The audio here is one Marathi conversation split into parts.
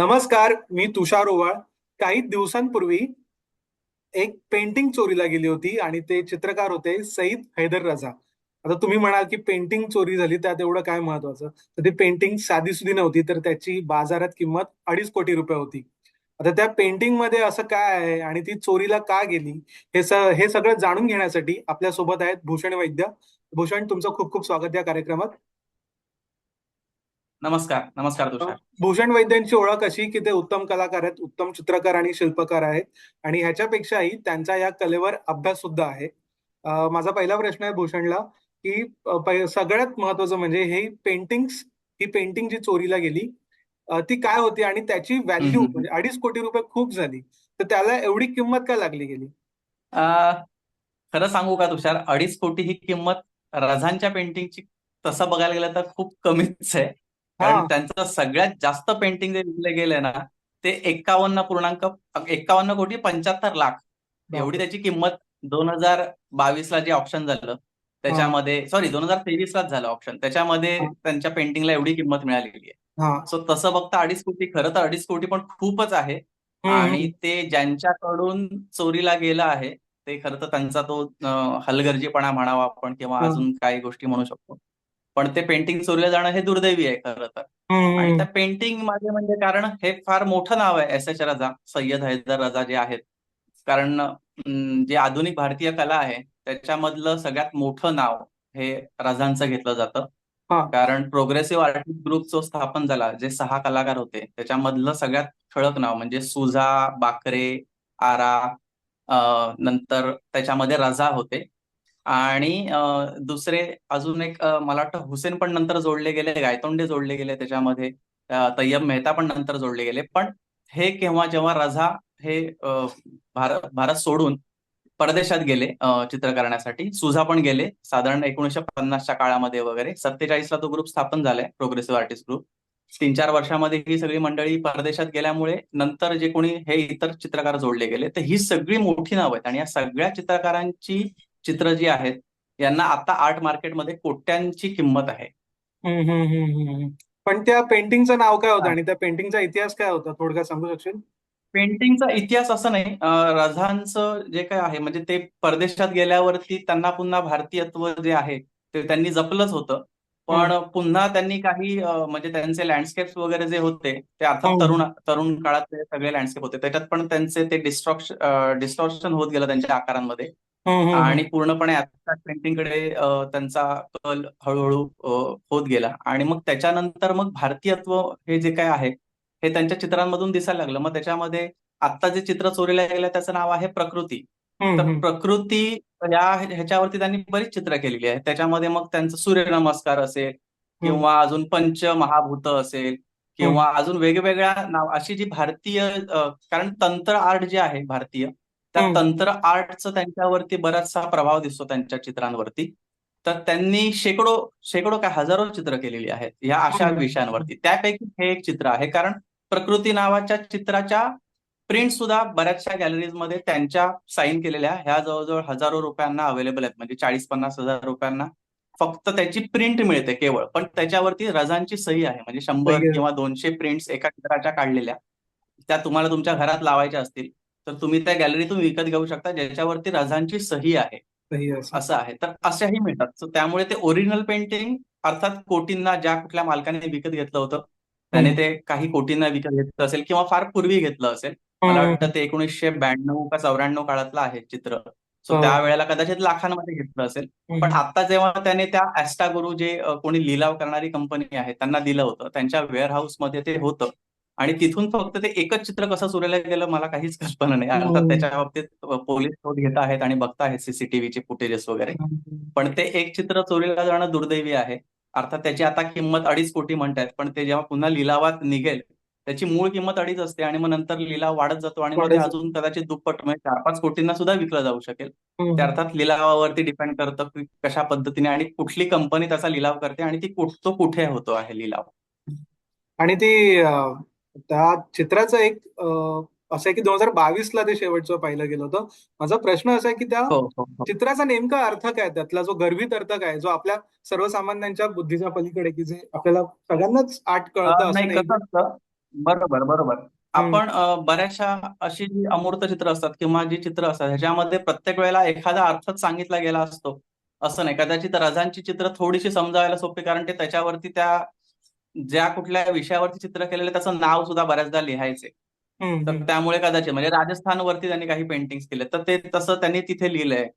नमस्कार मी तुषार ओवाळ. काही दिवसांपूर्वी एक पेंटिंग चोरीला गेली होती आणि ते चित्रकार होते सईद हैदर रजा आता तुम्ही म्हणाल की पेंटिंग चोरी झाली त्यात एवढं काय महत्वाचं? तर ती पेंटिंग साधी सुधी नव्हती तर त्याची बाजारात किंमत अडीच कोटी रुपये होती. आता त्या पेंटिंगमध्ये असं काय आहे आणि ती चोरीला का गेली हे स हे सगळं जाणून घेण्यासाठी आपल्यासोबत आहेत भूषण वैद्य. भूषण तुमचं खूप खूप स्वागत या कार्यक्रमात. नमस्कार नमस्कार तुषार भूषण वैद्यांची ओळख अशी की ते उत्तम कलाकार आहेत उत्तम चित्रकार आणि शिल्पकार आहेत आणि ह्याच्यापेक्षाही त्यांचा या कलेवर अभ्यास सुद्धा आहे माझा पहिला प्रश्न आहे भूषणला की सगळ्यात महत्वाचं म्हणजे हे पेंटिंग्स ही पेंटिंग जी चोरीला गेली ती काय होती आणि त्याची व्हॅल्यू. म्हणजे अडीच कोटी रुपये खूप झाली तर त्याला एवढी किंमत का लागली गेली खरं सांगू का तुषार अडीच कोटी ही किंमत रझांच्या पेंटिंगची तसं बघायला गेलं तर खूप कमीच आहे. कारण त्यांचं सगळ्यात जास्त पेंटिंग जे विकले गेले ना ते एक्कावन्न पूर्णांक एक्कावन्न कोटी पंच्याहत्तर लाख. एवढी त्याची किंमत दोन हजार बावीस ला जे ऑप्शन झालं त्याच्यामध्ये सॉरी दोन हजार तेवीस लाच झालं ऑप्शन त्याच्यामध्ये. त्यांच्या पेंटिंगला एवढी किंमत मिळालेली आहे. सो तसं बघता अडीच कोटी खरं तर अडीच कोटी पण खूपच आहे. आणि. ते ज्यांच्याकडून चोरीला गेला आहे ते खरं तर त्यांचा तो हलगर्जीपणा म्हणावा आपण किंवा हा. अजून काही गोष्टी म्हणू शकतो. पण ते पेंटिंग चोरीला जाणं हे दुर्दैवी आहे खरं तर आणि. त्या पेंटिंग मागे म्हणजे कारण हे फार मोठं नाव आहे एस एच रजा सय्यद हैदर रजा जे आहेत कारण जे आधुनिक भारतीय कला आहे त्याच्यामधलं सगळ्यात मोठं नाव हे रजांचं घेतलं जातं. कारण प्रोग्रेसिव्ह आर्टिस्ट ग्रुप जो स्थापन झाला जे सहा कलाकार होते त्याच्यामधलं सगळ्यात ठळक नाव म्हणजे सुझा बाकरे आरा नंतर त्याच्यामध्ये रजा होते आणि दुसरे अजून एक मला वाटतं हुसेन पण नंतर जोडले गेले गायतोंडे जोडले गेले त्याच्यामध्ये तय्यम तय्यब मेहता पण नंतर जोडले गेले. पण हे केव्हा जेव्हा रझा हे भारत भारत सोडून परदेशात गेले चित्र करण्यासाठी सुझा पण गेले साधारण एकोणीसशे पन्नासच्या काळामध्ये वगैरे. सत्तेचाळीसला तो ग्रुप स्थापन झालाय प्रोग्रेसिव्ह आर्टिस्ट ग्रुप तीन चार वर्षामध्ये ही सगळी मंडळी परदेशात गेल्यामुळे नंतर जे कोणी हे इतर चित्रकार जोडले गेले तर ही सगळी मोठी नावं आहेत. आणि या सगळ्या चित्रकारांची चित्र जी आहेत यांना आता आर्ट मार्केटमध्ये कोट्यांची किंमत आहे. पण त्या पेंटिंगचं नाव काय होतं. आणि त्या पेंटिंगचा इतिहास काय होता? थोडक्यात सांगू शकशील? पेंटिंगचा इतिहास असं नाही. रझांचं जे काय आहे म्हणजे ते परदेशात गेल्यावरती त्यांना पुन्हा भारतीयत्व जे आहे ते त्यांनी जपलंच होतं. पण पुन्हा त्यांनी काही म्हणजे त्यांचे लँडस्केप्स वगैरे जे होते ते अर्थात हम्म. तरुण तरुण काळात ते सगळे लँडस्केप होते. त्याच्यात पण त्यांचे ते डिस्ट्रॉक्शन डिस्टॉर्शन होत गेलं त्यांच्या आकारांमध्ये. आणि पूर्णपणे ऍबस्ट्रॅक्ट पेंटिंगकडे त्यांचा कल हळूहळू होत गेला. आणि मग त्याच्यानंतर मग भारतीयत्व हे जे काय आहे हे त्यांच्या चित्रांमधून दिसायला लागलं. मग त्याच्यामध्ये आता जे चित्र चोरीला गेलं त्याचं नाव आहे प्रकृती. तर. प्रकृती या ह्याच्यावरती त्यांनी बरीच चित्र केलेली आहे त्याच्यामध्ये मग त्यांचं सूर्यनमस्कार असेल किंवा अजून पंच महाभूत असेल किंवा अजून वेगवेगळ्या नाव अशी जी भारतीय कारण तंत्र आर्ट जे आहे भारतीय त्या. तंत्र आर्टचं त्यांच्यावरती बराचसा प्रभाव दिसतो त्यांच्या चित्रांवरती. तर त्यांनी शेकडो शेकडो काय हजारो चित्र केलेली आहेत ह्या अशा. विषयांवरती. त्यापैकी हे एक चित्र आहे. कारण प्रकृती नावाच्या चित्राच्या प्रिंट सुद्धा बऱ्याचशा गॅलरीजमध्ये त्यांच्या साईन केलेल्या ह्या जवळजवळ हजारो रुपयांना अवेलेबल आहेत. म्हणजे चाळीस पन्नास हजार रुपयांना फक्त त्याची प्रिंट मिळते केवळ. पण त्याच्यावरती रजांची सही आहे. म्हणजे शंभर. किंवा दोनशे प्रिंट्स एका चित्राच्या काढलेल्या. त्या तुम्हाला तुमच्या घरात लावायच्या असतील. तर तुम्ही त्या गॅलरीतून विकत घेऊ शकता ज्याच्यावरती रजांची सही आहे. असं आहे तर अशाही मिळतात त्यामुळे ते ओरिजिनल पेंटिंग अर्थात कोटींना ज्या कुठल्या मालकाने विकत घेतलं होतं त्याने. ते काही कोटींना विकत घेतलं असेल किंवा फार पूर्वी घेतलं असेल मला. वाटतं ते एकोणीसशे ब्याण्णव का चौऱ्याण्णव काळातलं आहे चित्र सो हा. त्यावेळेला कदाचित लाखांमध्ये घेतलं असेल. पण आता जेव्हा त्याने त्या ऍस्टा गुरु जे कोणी लिलाव करणारी कंपनी आहे त्यांना दिलं होतं त्यांच्या वेअर हाऊसमध्ये ते होतं आणि तिथून फक्त ते एकच चित्र कसं चोरीला गेलं मला काहीच कल्पना नाही अर्थात हम्म. त्याच्या बाबतीत पोलीस शोध घेत आहेत आणि बघताहेत सीसीटीव्हीचे फुटेजेस वगैरे पण ते एक चित्र चोरीला जाणं दुर्दैवी आहे अर्थात त्याची आता किंमत अडीच कोटी म्हणतायत पण ते जेव्हा पुन्हा लिलावात निघेल त्याची मूळ किंमत अडीच असते आणि मग नंतर लिलाव वाढत जातो आणि मग जातो. अजून कदाचित दुप्पट म्हणजे चार पाच कोटींना सुद्धा विकलं जाऊ शकेल हम्म. ते अर्थात लिलावावरती डिपेंड करतं की कशा पद्धतीने आणि कुठली कंपनी त्याचा लिलाव करते आणि ती कुठ- तो कुठे होतो आहे लिलाव आणि ती त्या चित्राचं एक असं आहे की दोन हजार बावीस ला ते शेवटचं पाहिलं गेलं होतं. माझा प्रश्न असा आहे की त्या हो हो हो. चित्राचा नेमका अर्थ काय त्यातला जो गर्भित अर्थ काय जो आपल्या सर्वसामान्यांच्या बुद्धीच्या पलीकडे की जे आपल्याला सगळ्यांनाच आर्ट कळतं अं, असं नाही नाही. कसं असतं? बरोबर बरोबर. आपण अ, बऱ्याचशा अशी जी अमूर्त चित्र असतात किंवा जी चित्र असतात ह्याच्यामध्ये प्रत्येक वेळेला एखादा अर्थच सांगितला गेला असतो. असं नाही. कदाचित रजांची चित्र थोडीशी समजायला सोपी कारण ते त्याच्यावरती त्या ज्या कुठल्या विषयावरती चित्र केलेलं त्याचं नाव सुद्धा बऱ्याचदा लिहायचे तर. त्यामुळे कदाचित म्हणजे राजस्थानवरती त्यांनी काही पेंटिंग्स केले तर ते तसं त्यांनी तिथे लिहिलंय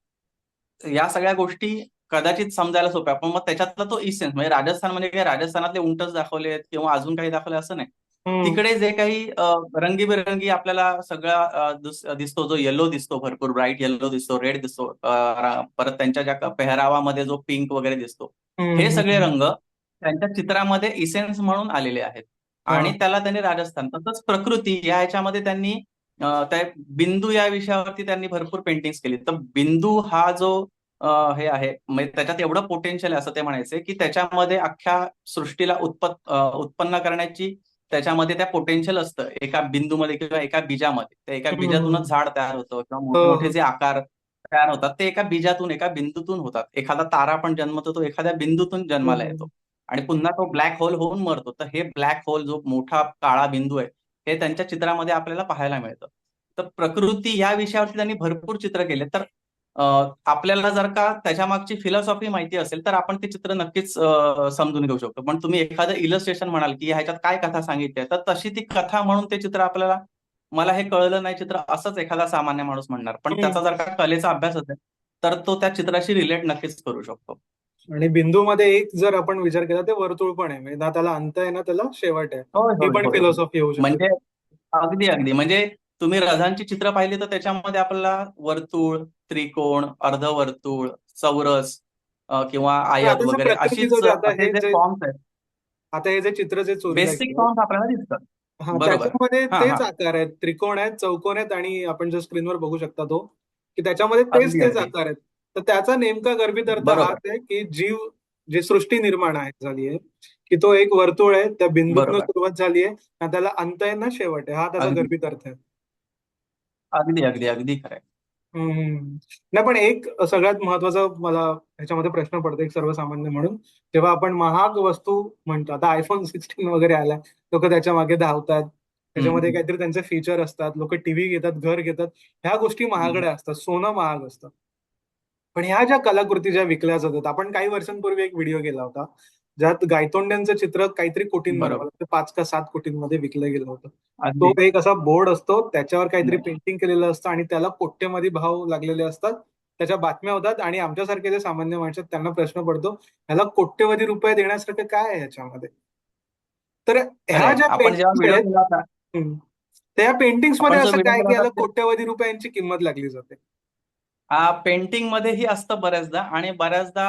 या सगळ्या गोष्टी कदाचित समजायला सोप्या पण मग त्याच्यातला तो इसेन्स म्हणजे राजस्थान म्हणजे काय राजस्थानातले उंटच दाखवले आहेत किंवा अजून काही दाखवले असं नाही. तिकडे जे काही रंगीबेरंगी आपल्याला सगळा दिसतो जो येलो दिसतो भरपूर ब्राईट येलो दिसतो रेड दिसतो परत त्यांच्या ज्या पेहरावामध्ये जो पिंक वगैरे दिसतो हे सगळे. रंग त्यांच्या चित्रामध्ये इसेन्स म्हणून आलेले आहेत आणि. त्याला त्यांनी राजस्थान तसंच प्रकृती या ह्याच्यामध्ये त्यांनी बिंदू या विषयावरती त्यांनी भरपूर पेंटिंग्स केली तर बिंदू हा जो हे आहे म्हणजे त्याच्यात एवढं पोटेन्शियल आहे असं ते म्हणायचे की त्याच्यामध्ये अख्ख्या सृष्टीला उत्पत उत्पन्न करण्याची त्याच्यामध्ये त्या पोटेन्शियल असतं एका बिंदूमध्ये किंवा एका बीजामध्ये त्या एका. बीजातूनच झाड तयार होतं किंवा हो, मोठे मोठे. जे आकार तयार होतात ते एका बीजातून एका बिंदूतून होतात एखादा तारा पण जन्मतो तो एखाद्या बिंदूतून जन्माला. येतो आणि पुन्हा तो ब्लॅक होल होऊन मरतो. तर हे ब्लॅक होल जो मोठा काळा बिंदू आहे हे त्यांच्या चित्रामध्ये आपल्याला पाहायला मिळतं. तर प्रकृती या विषयावरती त्यांनी भरपूर चित्र केले. तर आपल्याला जर का त्याच्या मागची फिलॉसॉफी माहिती असेल तर आपण ते चित्र नक्कीच समजून घेऊ शकतो. पण तुम्ही एखादं इलस्ट्रेशन म्हणाल की ह्याच्यात काय कथा सांगितली आहे तर तशी ती कथा म्हणून ते चित्र आपल्याला मला हे कळलं नाही चित्र असंच एखादा सामान्य माणूस म्हणणार. पण त्याचा जर का कलेचा अभ्यास असेल तर तो त्या चित्राशी रिलेट नक्कीच करू शकतो. आणि बिंदूमध्ये एक जर आपण विचार केला ते वर्तुळ पण आहे. म्हणजे ना त्याला अंत आहे ना त्याला शेवट आहे. ही पण फिलॉसॉफी होऊ शकते. म्हणजे अगदी अगदी. म्हणजे तुम्ही रझांची चित्र पाहिली तर त्याच्यामध्ये आपल्याला वर्तुळ त्रिकोण अर्धवर्तुळ चौरस किंवा आयत आता जे वगैरे प्रकृतीचं अशीच जे आता हे जे जे फॉर्म्स आहेत. आता हे जे चित्र जे बेसिक गेलं. फॉर्म्स आपल्याला दिसतात. हा बरोबर. त्याच्यामध्ये हा तेच हा. आकार आहेत. त्रिकोण आहेत चौकोन आहेत आणि आपण जो स्क्रीनवर बघू शकता तो की त्याच्यामध्ये तेच अगदी तेच अगदी. आकार आहेत. तर त्याचा नेमका गर्भित अर्थ हाच आहे की जीव जी सृष्टी निर्माण आहे झाली आहे की तो एक वर्तुळ आहे त्या बिंदूतनं बरोबर. सुरुवात झाली आहे ना त्याला अंत आहे ना शेवट आहे हा त्याचा गर्भित अर्थ आहे. अगदी अगदी अगदी हम्म. नाही पण एक सगळ्यात महत्त्वाचा मला ह्याच्यामध्ये प्रश्न पडतो एक सर्वसामान्य म्हणून. जेव्हा आपण महाग वस्तू म्हणतो आता आयफोन सिक्स्टीन वगैरे आला लोक त्याच्यामागे धावतात. त्याच्यामध्ये. काहीतरी त्यांचे फीचर असतात लोक टीव्ही घेतात घर घेतात. ह्या गोष्टी महागड्या असतात सोनं महाग असतं. पण ह्या ज्या कलाकृती ज्या विकल्या जातात आपण काही वर्षांपूर्वी एक व्हिडिओ केला होता ज्यात गायतोंड्यांचं चित्र काहीतरी कोटींमध्ये पाच का सात कोटींमध्ये विकलं गेलं होतं. तो एक असा बोर्ड असतो त्याच्यावर काहीतरी. पेंटिंग केलेलं असतं आणि त्याला कोट्यमध्ये भाव लागलेले असतात. त्याच्या बातम्या होतात आणि आमच्यासारखे जे सामान्य माणसं त्यांना प्रश्न पडतो ह्याला कोट्यवधी रुपये देण्यासारखं काय आहे ह्याच्यामध्ये तर ह्या ज्या हम्म, त्या पेंटिंग्समध्ये असं काय की याला कोट्यवधी रुपयांची किंमत लागली जाते. पेंटिंग मध्येही असतं बऱ्याचदा आणि बऱ्याचदा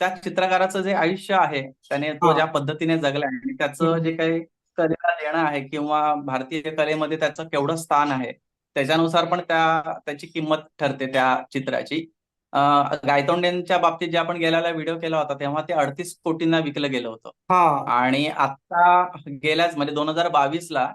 त्या चित्रकाराचं जे आयुष्य आहे त्याने तो. ज्या पद्धतीने जगलाय आणि त्याचं. जे काही कलेला देणं आहे किंवा भारतीय कलेमध्ये त्याचं केवढं स्थान आहे त्याच्यानुसार पण त्या त्याची किंमत ठरते त्या चित्राची गायतोंडेंच्या बाबतीत जे आपण गेल्याला व्हिडिओ केला होता तेव्हा ते अडतीस कोटींना विकलं गेलं होतं. हा. आणि आता गेल्याच म्हणजे दोन हजार बावीस ला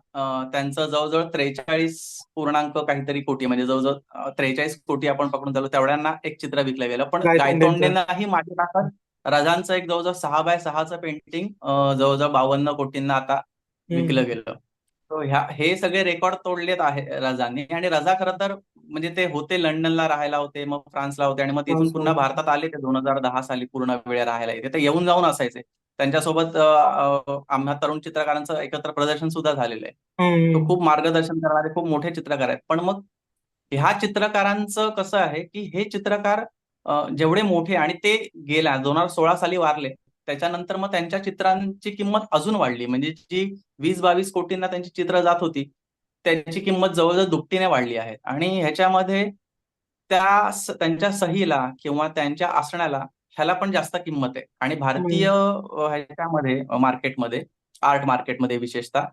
त्यांचं जवळजवळ त्रेचाळीस पूर्णांक काहीतरी कोटी म्हणजे जवळजवळ त्रेचाळीस कोटी आपण पकडून चालू तेवढ्यांना एक चित्र विकलं गेलं. पण. गायतोंडेंनाही मागे टाकत रजांचं एक जवळजवळ सहा बाय सहाचं पेंटिंग जवळजवळ बावन्न कोटींना आता विकलं गेलं. ह्या हे सगळे रेकॉर्ड तोडलेत आहे रजांनी. आणि रजा खरं तर म्हणजे ते होते लंडनला राहायला होते मग फ्रान्सला होते आणि मग तिथून पुन्हा. भारतात आले ते दोन हजार दहा साली पूर्ण वेळ राहायला इथे. तर येऊन जाऊन असायचे. त्यांच्यासोबत आम्हा तरुण चित्रकारांचं एकत्र प्रदर्शन सुद्धा झालेलं आहे. तो. खूप मार्गदर्शन करणारे खूप मोठे चित्रकार आहेत. पण मग ह्या चित्रकारांचं कसं आहे की हे चित्रकार जेवढे मोठे आणि ते गेल्या दोन हजार सोळा साली वारले त्याच्यानंतर मग त्यांच्या चित्रांची किंमत अजून वाढली. म्हणजे जी वीस बावीस कोटींना त्यांची चित्र जात होती त्यांची किंमत जवळजवळ दुपटीने वाढली आहे. आणि ह्याच्यामध्ये त्या त्यांच्या सहीला किंवा त्यांच्या आसण्याला ह्याला पण जास्त किंमत आहे. आणि भारतीय ह्याच्यामध्ये मार्केटमध्ये आर्ट मार्केटमध्ये विशेषतः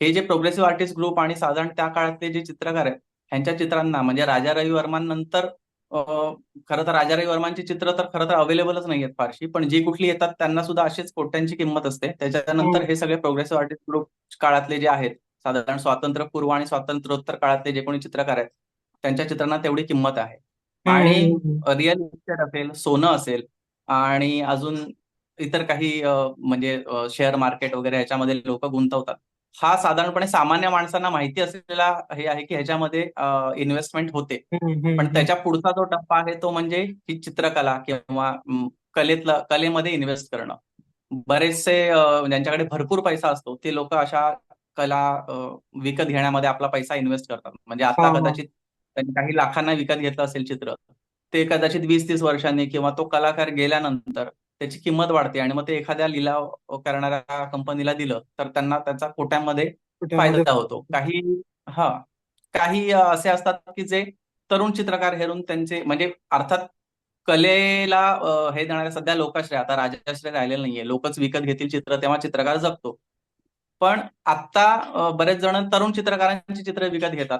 हे जे प्रोग्रेसिव्ह आर्टिस्ट ग्रुप आणि साधारण त्या काळातले जे चित्रकार आहेत ह्यांच्या चित्रांना म्हणजे राजा रवी वर्मांनंतर खरं तर राजा रवी वर्मांची चित्र तर खरं तर अवेलेबलच नाही आहेत फारशी पण जी कुठली येतात त्यांना सुद्धा अशीच कोट्यांची किंमत असते त्याच्यानंतर हम्म. हे सगळे प्रोग्रेसिव्ह आर्टिस्ट ग्रुप काळातले जे आहेत साधारण स्वातंत्र्यपूर्व आणि स्वातंत्र्योत्तर काळातले जे कोणी चित्रकार आहेत त्यांच्या चित्रांना तेवढी किंमत आहे आणि हम्म. रिअल इस्टेट असेल सोनं असेल आणि अजून इतर काही म्हणजे शेअर मार्केट वगैरे ह्याच्यामध्ये लोक गुंतवतात हा साधारणपणे सामान्य माणसांना माहिती असलेला हे आहे की ह्याच्यामध्ये इन्व्हेस्टमेंट होते पण. त्याच्या पुढचा जो टप्पा आहे तो म्हणजे ही चित्रकला किंवा कलेतला कलेमध्ये इन्व्हेस्ट करणं बरेचसे ज्यांच्याकडे भरपूर पैसा असतो ते लोक अशा कला विकत घेण्यामध्ये आपला पैसा इन्व्हेस्ट करतात म्हणजे आता. कदाचित त्यांनी काही लाखांना विकत घेतलं असेल चित्र ते कदाचित वीस तीस वर्षांनी किंवा तो कलाकार गेल्यानंतर त्याची किंमत वाढते आणि मग ते एखाद्या लिलाव करणाऱ्या कंपनीला दिलं तर त्यांना त्याचा कोट्यांमध्ये फायदा होतो. काही हा काही असे असतात की जे तरुण चित्रकार हेरून त्यांचे म्हणजे अर्थात कलेला हे देणाऱ्या सध्या लोकाश्रय आता राजाश्रय राहिलेलं नाहीये. लोकच विकत घेतील चित्र तेव्हा चित्रकार जगतो. पण आता बरेच जण तरुण चित्रकारांची चित्र विकत घेतात.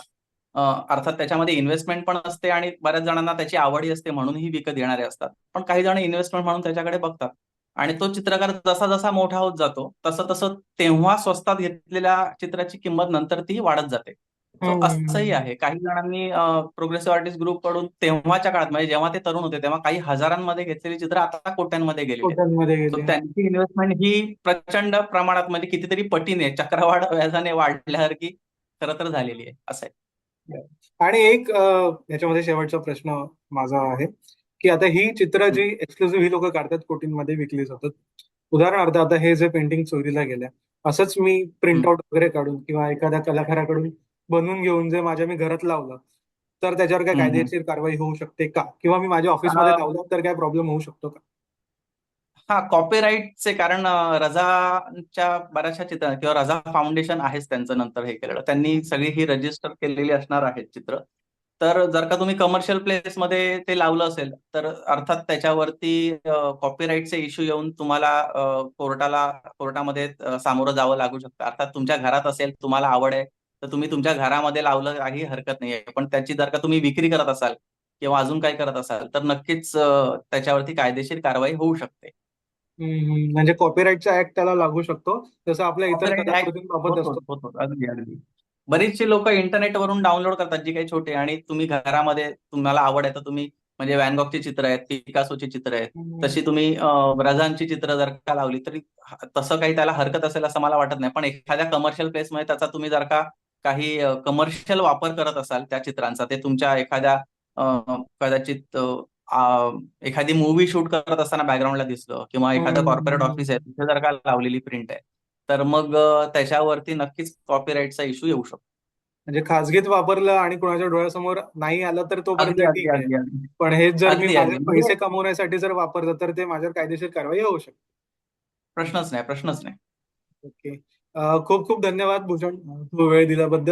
अर्थात त्याच्यामध्ये इन्व्हेस्टमेंट पण असते आणि बऱ्याच जणांना त्याची आवडही असते म्हणूनही विकत घेणारे असतात. पण काही जण इन्व्हेस्टमेंट म्हणून त्याच्याकडे बघतात. आणि तो चित्रकार जसा जसा मोठा होत जातो तसं तसं तेव्हा स्वस्तात घेतलेल्या चित्राची किंमत नंतर ती वाढत जाते. So हम्म, असंही आहे. काही जणांनी प्रोग्रेसिव्ह आर्टिस्ट ग्रुपकडून तेव्हाच्या काळात म्हणजे जेव्हा ते तरुण होते तेव्हा काही हजारांमध्ये घेतलेली चित्र आता कोट्यांमध्ये गेले त्यांची इन्व्हेस्टमेंट ही प्रचंड प्रमाणात म्हणजे कितीतरी पटीने चक्रवाढ व्याजाने वाढल्यासारखी खरं तर झालेली आहे. असं आहे. आणि एक याच्यामध्ये शेवटचा प्रश्न माझा आहे की आता ही चित्र जी एक्सक्लुझिव्ह ही लोक काढतात कोटींमध्ये विकली जातात. उदाहरणार्थ आता हे जे पेंटिंग चोरीला गेल्या असंच मी प्रिंट आउट वगैरे काढून किंवा एखाद्या कलाकाराकडून बनवून घेऊन जे माझ्या मी घरात लावलं तर त्याच्यावर काय. कायदेशीर कारवाई होऊ शकते का? किंवा मी माझ्या ऑफिसमध्ये लावलं तर काय प्रॉब्लेम होऊ शकतो का? हा कॉपीराईटचे कारण रजाच्या बऱ्याचशा चित्र किंवा रजा फाउंडेशन आहेच त्यांचं नंतर हे केलेलं. त्यांनी सगळी ही रजिस्टर केलेली असणार आहेत चित्र. तर जर का तुम्ही कमर्शियल प्लेसमध्ये ते लावलं असेल तर अर्थात त्याच्यावरती कॉपीराईटचे इश्यू येऊन तुम्हाला कोर्टाला कोर्टामध्ये सामोरं जावं लागू शकतं. अर्थात तुमच्या घरात असेल तुम्हाला आवड आहे तर तुम्ही तुमच्या घरामध्ये लावलं काही हरकत नाहीये. पण त्याची जर का तुम्ही विक्री करत असाल किंवा अजून काही करत असाल तर नक्कीच त्याच्यावरती कायदेशीर कारवाई होऊ शकते. हम्म, हम्म. म्हणजे कॉपीराईटचा ऍक्ट त्याला लागू शकतो. जसं आपल्या इतर Copyright Act कलाकृतींबाबत होतो असतो होतो अगदी अगदी. बरीचशी लोक इंटरनेटवरून डाउनलोड करतात जी काही छोटे आणि तुम्ही घरामध्ये तुम्हाला आवड आहे तर तुम्ही म्हणजे वॅनगॉगची चित्र आहेत पिकासोची चित्र आहेत. हम्म. तशी तुम्ही अं, रझांची चित्र जर का लावली तरी ह- तसं काही त्याला हरकत असेल असं मला वाटत नाही. पण एखाद्या कमर्शियल प्लेसमध्ये त्याचा तुम्ही जर का काही कमर्शियल वापर करत असाल त्या चित्रांचा ते तुमच्या एखाद्या अं, कदाचित एखादी मूवी शूट करत असताना बॅकग्राऊंडला दिसलं किंवा एखादं कॉर्पोरेट. ऑफिस आहे तिथे जर का लावलेली प्रिंट आहे तर मग त्याच्यावरती नक्कीच कॉपीराईटचा इश्यू येऊ शकतो. म्हणजे खाजगीत वापरलं आणि कोणाच्या डोळ्यासमोर नाही आलं तर अगदी पण हेच जर मी पैसे कमवण्यासाठी जर वापरलं तर ते माझ्यावर कायदेशीर कारवाई होऊ शकते. प्रश्नच नाही प्रश्नच नाही. ओके. खूप खूप धन्यवाद भूषण तू वेळ दिल्याबद्दल.